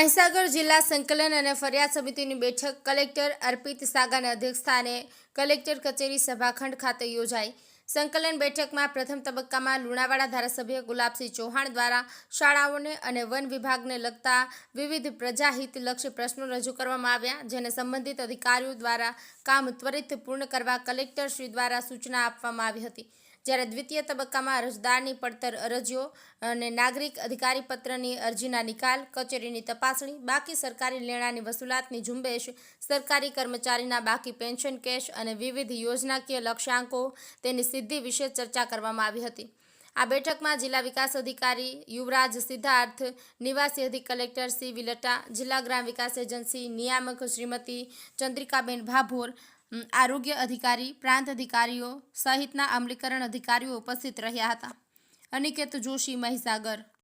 જિલ્લા સંકલન અને ફરિયાદ સમિતિની બેઠક કલેક્ટર અર્પિત સાગાના અધ્યક્ષસ્થાને કલેક્ટર કચેરી સભાખંડ ખાતે યોજાઈ. સંકલન બેઠકમાં પ્રથમ તબક્કામાં લુણાવાડા ધારાસભ્ય ગુલાબસિંહ ચૌહાણ દ્વારા શાળાઓને અને વન વિભાગને લગતા વિવિધ પ્રજાહિતલક્ષી પ્રશ્નો રજૂ કરવામાં આવ્યા, જેને સંબંધિત અધિકારીઓ દ્વારા કામ ત્વરિત પૂર્ણ કરવા કલેક્ટર શ્રી દ્વારા સૂચના આપવામાં આવી હતી. જ્યારે દ્વિતીય તબક્કામાં અરજદારની પડતર અરજીઓ અને નાગરિક અધિકારી પત્રની અરજીના નિકાલ, કચેરીની તપાસણી, બાકી સરકારી લેણાની વસૂલાતની ઝુંબેશ, સરકારી કર્મચારીના બાકી પેન્શન કેશ અને વિવિધ યોજનાકીય લક્ષ્યાંકો તેની સિદ્ધિ વિશે ચર્ચા કરવામાં આવી હતી. આ બેઠકમાં જિલ્લા વિકાસ અધિકારી યુવરાજ સિદ્ધાર્થ, નિવાસી અધિક કલેક્ટર સી. વિલટા જિલ્લા ગ્રામ વિકાસ એજન્સી નિયામક શ્રીમતી ચંદ્રિકાબેન ભાભોર આરોગ્ય અધિકારી પ્રાંત અધિકારીઓ સહિતના અમલીકરણ અધિકારીઓ ઉપસ્થિત રહ્યા હતા. અનિકેત જોશી મહીસાગર.